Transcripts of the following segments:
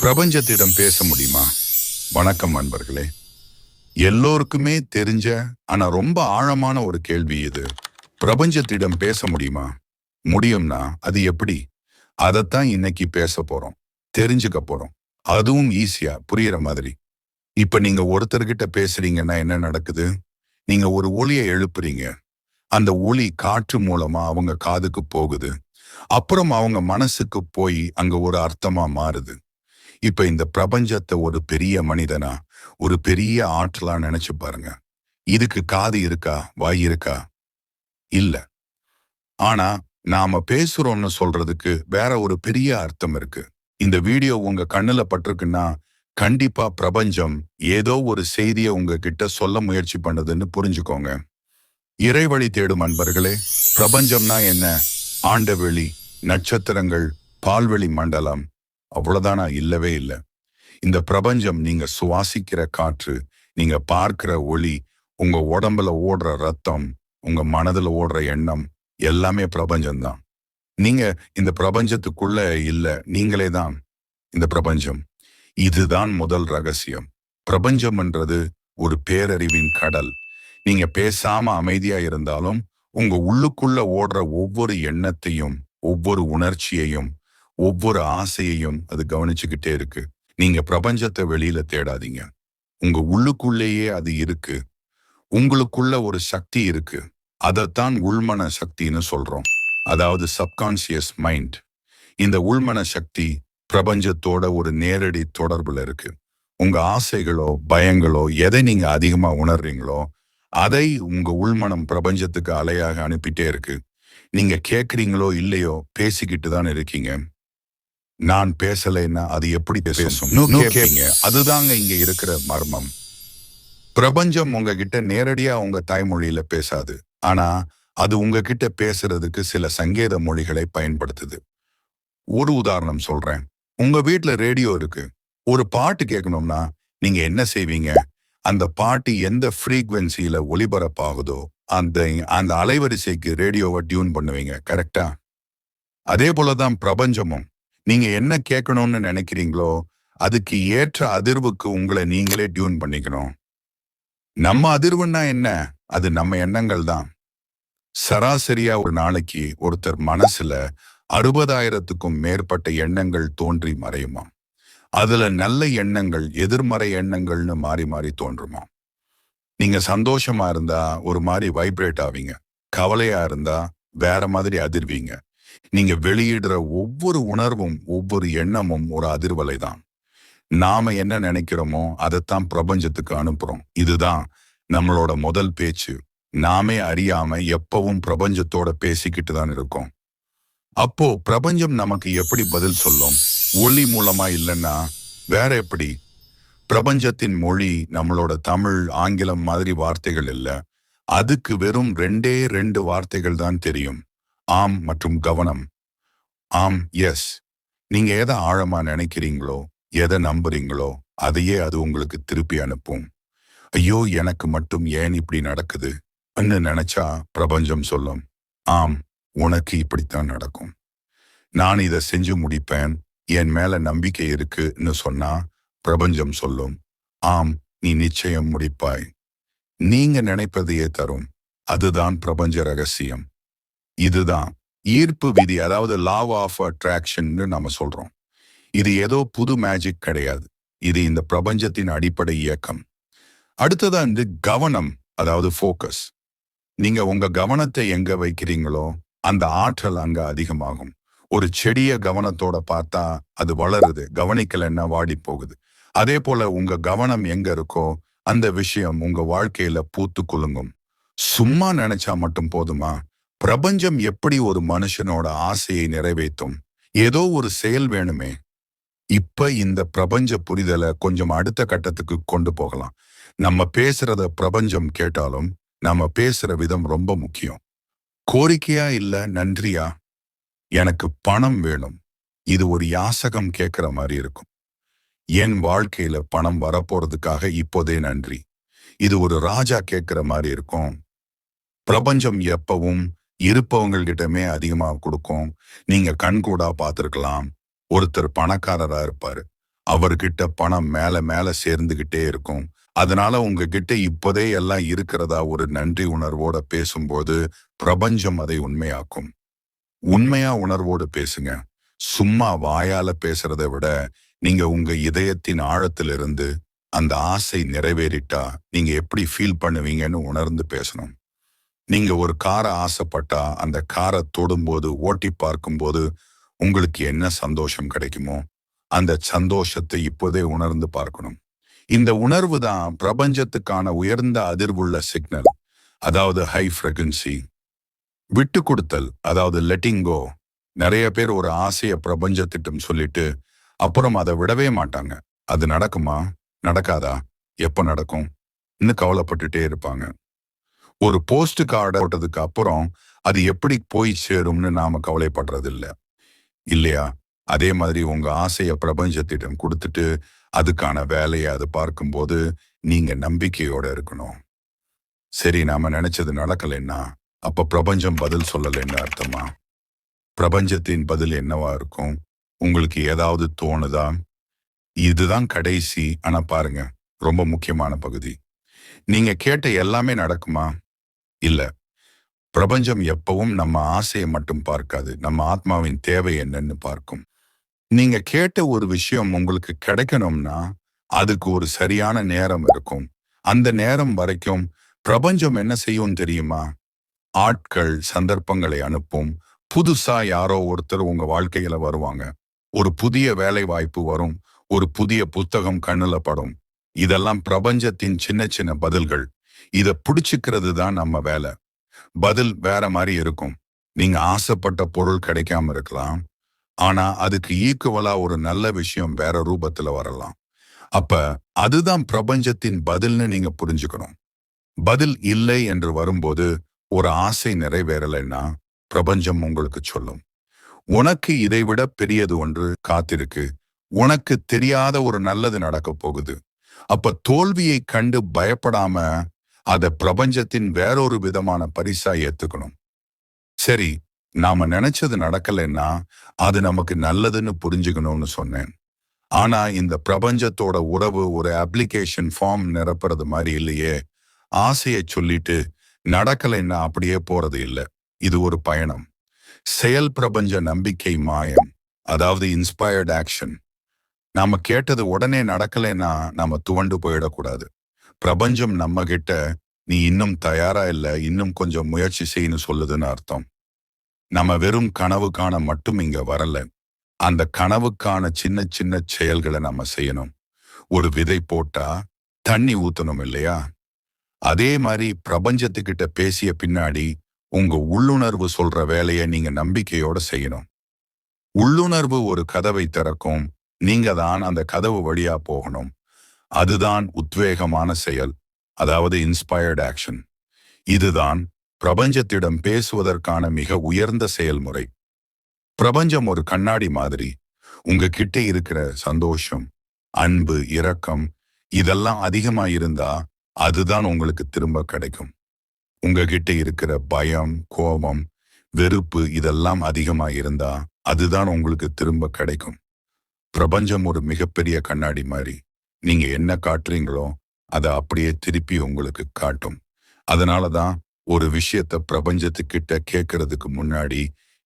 பிரபஞ்சத்திடம் பேச முடியுமா? வணக்கம் அன்பர்களே எல்லோருக்குமே தெரிஞ்ச ஆனா ரொம்ப ஆழமான ஒரு கேள்வி இது. பிரபஞ்சத்திடம் பேச முடியுமா? முடியும்னா அது எப்படி? அதைத்தான் இன்னைக்கு பேச போறோம். தெரிஞ்சுக்க போறோம். அதுவும் ஈஸியா புரியற மாதிரி. இப்ப நீங்க ஒருத்தர்கிட்ட பேசுறீங்கன்னா என்ன நடக்குது? நீங்க ஒரு ஒளியை எழுப்புறீங்க. அந்த ஒளி காற்று மூலமா அவங்க காதுக்கு போகுது. அப்புறம் அவங்க மனசுக்கு போய் அங்க ஒரு அர்த்தமா மாறுது. இப்ப இந்த பிரபஞ்சத்தை ஒரு பெரிய மனிதனா ஒரு பெரிய ஆற்றலா நினைச்சு பாருங்க. இதுக்கு காது இருக்கா வாய் இருக்கா? இல்ல. ஆனா நாம பேசுறோம்னு சொல்றதுக்கு வேற ஒரு பெரிய அர்த்தம் இருக்கு. இந்த வீடியோ உங்க கண்ணுல பட்டிருக்குன்னா கண்டிப்பா பிரபஞ்சம் ஏதோ ஒரு செய்தியை உங்ககிட்ட சொல்ல முயற்சி பண்ணுதுன்னு புரிஞ்சுக்கோங்க. இறைவழி தேடும் அன்பர்களே பிரபஞ்சம்னா என்ன? ஆண்டவெளி நட்சத்திரங்கள் பால்வெளி மண்டலம். அவ்வளோதானா இல்லவே இல்லை. இந்த பிரபஞ்சம் நீங்க சுவாசிக்கிற காற்று நீங்க பார்க்கிற ஒளி உங்க உடம்புல ஓடுற ரத்தம் உங்க மனதுல ஓடுற எண்ணம் எல்லாமே பிரபஞ்சம்தான். நீங்க இந்த பிரபஞ்சத்துக்குள்ள இல்ல நீங்களே தான் இந்த பிரபஞ்சம். இதுதான் முதல் ரகசியம். பிரபஞ்சம்ன்றது ஒரு பேரறிவின் கடல். நீங்க பேசாம அமைதியா இருந்தாலும் உங்க உள்ளுக்குள்ள ஓடுற ஒவ்வொரு எண்ணத்தையும் ஒவ்வொரு உணர்ச்சியையும் ஒவ்வொரு ஆசையையும் அது கவனிச்சுக்கிட்டே இருக்கு. நீங்க பிரபஞ்சத்தை வெளியில தேடாதீங்க. உங்க உள்ளுக்குள்ளேயே அது இருக்கு. உங்களுக்குள்ள ஒரு சக்தி இருக்கு. அதைத்தான் உள்மன சக்தின்னு சொல்றோம். அதாவது சப்கான்சியஸ் மைண்ட் இந்த உள்மன சக்தி பிரபஞ்சத்தோட ஒரு நேரடி தொடர்புல இருக்கு. உங்க ஆசைகளோ பயங்களோ எதை நீங்க அதிகமா உணர்றீங்களோ அதை உங்க உள்மனம் பிரபஞ்சத்துக்கு அலையாக அனுப்பிட்டே இருக்கு. நீங்க கேட்குறீங்களோ இல்லையோ பேசிக்கிட்டு தான் இருக்கீங்க. நான் பேசலைன்னா அது எப்படி பேசும்? அதுதாங்க இங்க இருக்கிற மர்மம். பிரபஞ்சம் உங்ககிட்ட நேரடியா உங்க தாய்மொழியில பேசாது. ஆனா அது உங்ககிட்ட பேசுறதுக்கு சில சங்கேத மொழிகளை பயன்படுத்துது. ஒரு உதாரணம் சொல்றேன். உங்க வீட்ல ரேடியோ இருக்கு. ஒரு பாட்டு கேட்கணும்னா நீங்க என்ன செய்வீங்க? அந்த பாட்டு எந்த ஃப்ரீக்வன்சியில ஒளிபரப்பாகுதோ அந்த அந்த அலைவரிசைக்கு ரேடியோவை டியூன் பண்ணுவீங்க. கரெக்டா அதே போலதான் பிரபஞ்சமும். நீங்க என்ன கேட்கணும்னு நினைக்கிறீங்களோ அதுக்கு ஏற்ற அதிர்வுக்கு உங்களை நீங்களே டியூன் பண்ணிக்கணும். நம்ம அதிர்வுன்னா என்ன? அது நம்ம எண்ணங்கள் தான். சராசரியா ஒரு நாளைக்கு ஒருத்தர் மனசுல அறுபதாயிரத்துக்கும் மேற்பட்ட எண்ணங்கள் தோன்றி மறையுமாம் அதுல நல்ல எண்ணங்கள் எதிர்மறை எண்ணங்கள்னு மாறி மாறி தோன்றுமா? நீங்க சந்தோஷமா இருந்தா ஒரு மாதிரி வைப்ரேட் ஆவீங்க. கவலையா இருந்தா வேற மாதிரி அதிர்வீங்க. நீங்க வெளியிடுற ஒவ்வொரு உணர்வும் ஒவ்வொரு எண்ணமும் ஒரு அதிர்வலை தான் நாம என்ன நினைக்கிறோமோ அதைத்தான் பிரபஞ்சத்துக்கு அனுப்புறோம். இதுதான் நம்மளோட முதல் பேச்சு. நாமே அறியாம எப்பவும் பிரபஞ்சத்தோட பேசிக்கிட்டு தான் இருக்கோம். அப்போ பிரபஞ்சம் நமக்கு எப்படி பதில் சொல்லும்? ஒளி மூலமா இல்லைன்னா வேற எப்படி? பிரபஞ்சத்தின் மொழி நம்மளோட தமிழ் ஆங்கிலம் மாதிரி வார்த்தைகள் இல்ல. அதுக்கு வெறும் ரெண்டே ரெண்டு வார்த்தைகள் தான் தெரியும். ஆம் மற்றும் கவனம். ஆம் எஸ் நீங்க எதை ஆழமா நினைக்கிறீங்களோ எதை நம்புறீங்களோ அதையே அது உங்களுக்கு திருப்பி அனுப்பும். ஐயோ எனக்கு மட்டும் ஏன் இப்படி நடக்குது? நினைச்சா பிரபஞ்சம் சொல்லும் ஆம் உனக்கு இப்படித்தான் நடக்கும். நான் இதை செஞ்சு முடிப்பேன் என் மேல நம்பிக்கை இருக்குன்னு சொன்னா பிரபஞ்சம் சொல்லும் ஆம் நீ நிச்சயம் முடிப்பாய். நீங்க நினைப்பதையே தரும். அதுதான் பிரபஞ்ச ரகசியம். இதுதான். ஈர்ப்பு விதி அதாவது லாவ் ஆஃப் அட்ராக்ஷன் நம்ம சொல்றோம். இது ஏதோ புது மேஜிக் கிடையாது. இது இந்த பிரபஞ்சத்தின் அடிப்படை இயக்கம். அடுத்ததா வந்து கவனம் அதாவது ஃபோக்கஸ் நீங்க உங்க கவனத்தை எங்க வைக்கிறீங்களோ அந்த ஆற்றல் அங்க அதிகமாகும். ஒரு செடிய கவனத்தோட பார்த்தா அது வளருது கவனிக்கலன்னா வாடி போகுது. அதே போல உங்க கவனம் எங்க இருக்கோ அந்த விஷயம் உங்க வாழ்க்கையில பூத்து குலுங்கும். சும்மா நினைச்சா மட்டும் போதுமா? பிரபஞ்சம் எப்படி ஒரு மனுஷனோட ஆசையை நிறைவேற்றும் ஏதோ ஒரு செயல் வேணுமே. இப்ப இந்த பிரபஞ்ச புரிதலை கொஞ்சம் அடுத்த கட்டத்துக்கு கொண்டு போகலாம். நம்ம பேசுறத பிரபஞ்சம் கேட்டாலும் நம்ம பேசுற விதம் ரொம்ப முக்கியம். கோரிக்கையா இல்ல நன்றியா? எனக்கு பணம் வேணும். இது ஒரு யாசகம் கேட்கிற மாதிரி இருக்கும். என் வாழ்க்கையில பணம் வரப்போறதுக்காக இப்போதே நன்றி. இது ஒரு ராஜா கேட்கிற மாதிரி இருக்கும். பிரபஞ்சம் எப்பவும் இருப்பவங்கள்கிட்டமே அதிகமா கொடுக்கும். நீங்க கண்கூடா பார்த்துருக்கலாம். ஒருத்தர் பணக்காரரா இருப்பாரு. அவர்கிட்ட பணம் மேல மேல சேர்ந்துகிட்டே இருக்கும். அதனால உங்ககிட்ட இப்போதே எல்லாம் இருக்கிறதா ஒரு நன்றி உணர்வோட பேசும்போது பிரபஞ்சம் அதை உண்மையாக்கும். உண்மையா உணர்வோடு பேசுங்க. சும்மா வாயால பேசுறதை விட நீங்க உங்க இதயத்தின் ஆழத்திலிருந்து அந்த ஆசை நிறைவேறிட்டா நீங்க எப்படி ஃபீல் பண்ணுவீங்கன்னு உணர்ந்து பேசணும். நீங்க ஒரு காரை ஆசைப்பட்டா அந்த காரை தொடும்போது ஓட்டி பார்க்கும்போது உங்களுக்கு என்ன சந்தோஷம் கிடைக்குமோ அந்த சந்தோஷத்தை இப்போதே உணர்ந்து பார்க்கணும். இந்த உணர்வு தான் பிரபஞ்சத்துக்கான உயர்ந்த அதிர்வுள்ள சிக்னல் அதாவது ஹை ஃப்ரெகன்சி விட்டு கொடுத்தல் அதாவது லெட்டிங்கோ நிறைய பேர் ஒரு ஆசையை பிரபஞ்சத்திட்டம் சொல்லிட்டு அப்புறம் அதை விடவே மாட்டாங்க. அது நடக்குமா? நடக்காதா? எப்போ நடக்கும்? இன்னும் கவலைப்பட்டுட்டே இருப்பாங்க. ஒரு போஸ்ட் கார்டை போட்டதுக்கு அப்புறம் அது எப்படி போய் சேரும்னு நாம கவலைப்படுறது இல்லை இல்லையா? அதே மாதிரி உங்க ஆசையை பிரபஞ்சத்திடம் கொடுத்துட்டு அதுக்கான வேலையை அது பார்க்கும்போது நீங்க நம்பிக்கையோட இருக்கணும். சரி நாம நினைச்சது நடக்கலைன்னா அப்ப பிரபஞ்சம் பதில் சொல்லலைன்னு அர்த்தமா? பிரபஞ்சத்தின் பதில் என்னவா இருக்கும்? உங்களுக்கு ஏதாவது தோணுதா? இதுதான் கடைசி. ஆனா பாருங்க ரொம்ப முக்கியமான பகுதி. நீங்க கேட்ட எல்லாமே நடக்குமா? இல்ல. பிரபஞ்சம் எப்பவும் நம்ம ஆசையை மட்டும் பார்க்காது. நம்ம ஆத்மாவின் தேவை என்னன்னு பார்க்கும். நீங்க கேட்ட ஒரு விஷயம் உங்களுக்கு கிடைக்கணும்னா அதுக்கு ஒரு சரியான நேரம் இருக்கும். அந்த நேரம் வரைக்கும் பிரபஞ்சம் என்ன செய்யும் தெரியுமா? ஆட்கள் சந்தர்ப்பங்களை அனுப்பும். புதுசா யாரோ ஒருத்தர் உங்க வாழ்க்கையில வருவாங்க. ஒரு புதிய வேலை வாய்ப்பு வரும். ஒரு புதிய புத்தகம் கண்ணுல படும். இதெல்லாம் பிரபஞ்சத்தின் சின்ன சின்ன பதில்கள். இத பிடிச்சிக்கிறது தான் நம்ம வேலை. பதில் வேற மாதிரி இருக்கும். நீங்க ஆசைப்பட்ட பொருள் கிடைக்காம இருக்கலாம். ஆனா அதுக்கு ஈக்குவலா ஒரு நல்ல விஷயம் வேற ரூபத்துல வரலாம். அப்ப அதுதான் பிரபஞ்சத்தின் பதில்னு நீங்க புரிஞ்சுக்கணும். பதில் இல்லை என்று வரும்போது ஒரு ஆசை நிறைவேறலைன்னா பிரபஞ்சம் உங்களுக்கு சொல்லும். உனக்கு இதைவிட பெரியது ஒன்று காத்திருக்கு. உனக்கு தெரியாத ஒரு நல்லது நடக்க போகுது. அப்ப தோல்வியை கண்டு பயப்படாம அதை பிரபஞ்சத்தின் வேறொரு விதமான பரிசா ஏத்துக்கணும். சரி நாம நினைச்சது நடக்கலைன்னா அது நமக்கு நல்லதுன்னு புரிஞ்சுக்கணும்னு சொன்னேன். ஆனா இந்த பிரபஞ்சத்தோட உறவு ஒரு அப்ளிகேஷன் ஃபார்ம் நிரப்புறது மாதிரி இல்லையே. ஆசையை சொல்லிட்டு நடக்கலைன்னா அப்படியே போறது இல்லை. இது ஒரு பயணம். செயல் பிரபஞ்ச நம்பிக்கை மாயம் அதாவது இன்ஸ்பயர்ட் ஆக்ஷன் நாம கேட்டது உடனே நடக்கலைன்னா நாம துவண்டு போயிடக்கூடாது. பிரபஞ்சம் நம்ம கிட்ட நீ இன்னும் தயாரா இல்ல இன்னும் கொஞ்சம் முயற்சி செய்யணும் சொல்லுதுன்னு அர்த்தம். நம்ம வெறும் கனவு காண மட்டும் இங்க வரல. அந்த கனவுக்கான சின்ன சின்ன செயல்களை நம்ம செய்யணும். ஒரு விதை போட்டா தண்ணி ஊத்தணும் இல்லையா? அதே மாதிரி பிரபஞ்சத்துக்கிட்ட பேசிய பின்னாடி உங்க உள்ளுணர்வு சொல்ற வேலையை நீங்க நம்பிக்கையோட செய்யணும். உள்ளுணர்வு ஒரு கதவை திறக்கும். நீங்க தான் அந்த கதவு வழியா போகணும். அதுதான் உத்வேகமான செயல். அதாவது இன்ஸ்பயர்ட் ஆக்ஷன் இதுதான் பிரபஞ்சத்திடம் பேசுவதற்கான மிக உயர்ந்த செயல்முறை. பிரபஞ்சம் ஒரு கண்ணாடி மாதிரி. உங்ககிட்ட இருக்கிற சந்தோஷம் அன்பு இரக்கம் இதெல்லாம் அதிகமா இருந்தா அதுதான் உங்களுக்கு திரும்ப கிடைக்கும். உங்ககிட்ட இருக்கிற பயம் கோபம் வெறுப்பு இதெல்லாம் அதிகமா இருந்தா அதுதான் உங்களுக்கு திரும்ப கிடைக்கும். பிரபஞ்சம் ஒரு மிகப்பெரிய கண்ணாடி மாதிரி. நீங்க என்ன காட்டுறீங்களோ அதை அப்படியே திருப்பி உங்களுக்கு காட்டும். அதனால தான் ஒரு விஷயத்த பிரபஞ்சத்துக்கிட்ட கேட்கறதுக்கு முன்னாடி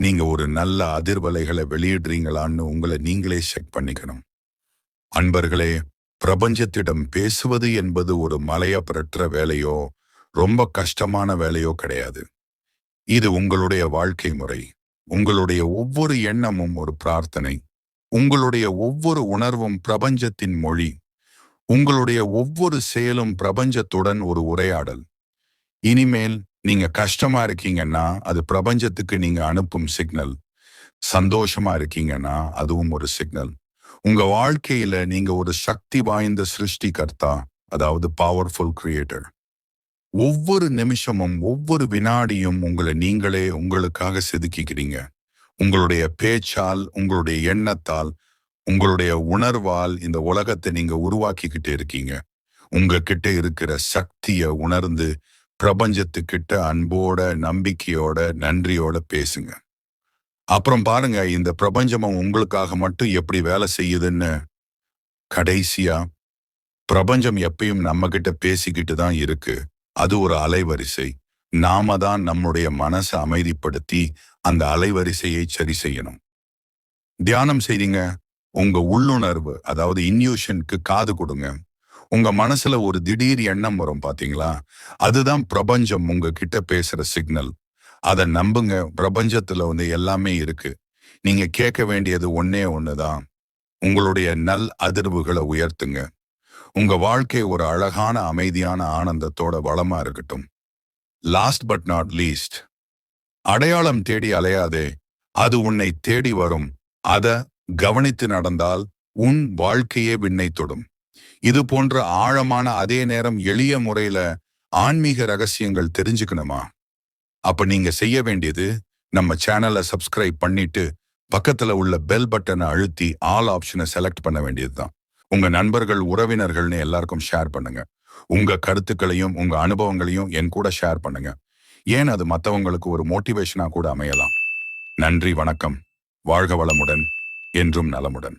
நீங்க ஒரு நல்ல அதிர்வலைகளை வெளியிடுறீங்களான்னு உங்களை நீங்களே செக் பண்ணிக்கணும். அன்பர்களே பிரபஞ்சத்திடம் பேசுவது என்பது ஒரு மலைய புரட்டுற வேலையோ ரொம்ப கஷ்டமான வேலையோ கிடையாது. இது உங்களுடைய வாழ்க்கை முறை. உங்களுடைய ஒவ்வொரு எண்ணமும் ஒரு பிரார்த்தனை. உங்களுடைய ஒவ்வொரு உணர்வும் பிரபஞ்சத்தின் மொழி. உங்களுடைய ஒவ்வொரு செயலும் பிரபஞ்சத்துடன் ஒரு உரையாடல். இனிமேல் நீங்க கஷ்டமா இருக்கீங்கன்னா அது பிரபஞ்சத்துக்கு நீங்க அனுப்பும் சிக்னல். சந்தோஷமா இருக்கீங்கன்னா அதுவும் ஒரு சிக்னல். உங்க வாழ்க்கையில நீங்க ஒரு சக்தி வாய்ந்த சிருஷ்டிகர்த்தா அதாவது பவர்ஃபுல் கிரியேட்டர் ஒவ்வொரு நிமிஷமும் ஒவ்வொரு வினாடியும் உங்களை நீங்களே உங்களுக்காக செதுக்கிக்கிறீங்க. உங்களுடைய பேச்சால் உங்களுடைய எண்ணத்தால் உங்களுடைய உணர்வால் இந்த உலகத்தை நீங்க உருவாக்கிக்கிட்டே இருக்கீங்க. உங்ககிட்ட இருக்கிற சக்தியை உணர்ந்து பிரபஞ்சத்துக்கிட்ட அன்போட நம்பிக்கையோட நன்றியோட பேசுங்க. அப்புறம் பாருங்க இந்த பிரபஞ்சமும் உங்களுக்காக மட்டும் எப்படி வேலை செய்யுதுன்னு கடைசியா பிரபஞ்சம் எப்பயும் நம்ம கிட்ட பேசிக்கிட்டு தான் இருக்கு. அது ஒரு அலைவரிசை. நாம தான் நம்முடைய மனசை அமைதிப்படுத்தி அந்த அலைவரிசையை சரி செய்யணும். தியானம் செய்றீங்க? உங்க உள்ளுணர்வு அதாவது இன்யூஷனுக்கு காது கொடுங்க. உங்க மனசுல ஒரு திடீர் எண்ணம் வரும் பாத்தீங்களா? அதுதான் பிரபஞ்சம் உங்க கிட்ட பேசுற சிக்னல் அதை நம்புங்க. பிரபஞ்சத்துல வந்து எல்லாமே இருக்கு. நீங்க கேட்க வேண்டியது ஒன்னே ஒண்ணுதான். உங்களுடைய நல் அதிர்வுகளை உயர்த்துங்க. உங்க வாழ்க்கை ஒரு அழகான அமைதியான ஆனந்தத்தோட வளமா இருக்கட்டும். லாஸ்ட் பட் நாட் லீஸ்ட் அடையாளம் தேடி அலையாதே. அது உன்னை தேடி வரும். அத கவனித்து நடந்தால் உன் வாழ்க்கையே விண்ணை தொடும் இது போன்ற ஆழமான அதே நேரம் எளிய முறையில ஆன்மீக ரகசியங்கள் தெரிஞ்சுக்கணுமா? அப்ப நீங்க செய்ய வேண்டியது நம்ம சேனலை சப்ஸ்கிரைப் பண்ணிட்டு பக்கத்துல உள்ள பெல் பட்டனை அழுத்தி ஆல் ஆப்ஷனை செலக்ட் பண்ண வேண்டியதுதான். உங்க நண்பர்கள் உறவினர்கள்னு எல்லாருக்கும் ஷேர் பண்ணுங்க. உங்க கருத்துக்களையும் உங்க அனுபவங்களையும் என் கூட ஷேர் பண்ணுங்க. ஏன் அது மத்தவங்களுக்கு ஒரு மோட்டிவேஷனா கூட அமையலாம்? நன்றி வணக்கம். வாழ்க வளமுடன். என்றும் நலமுடன்.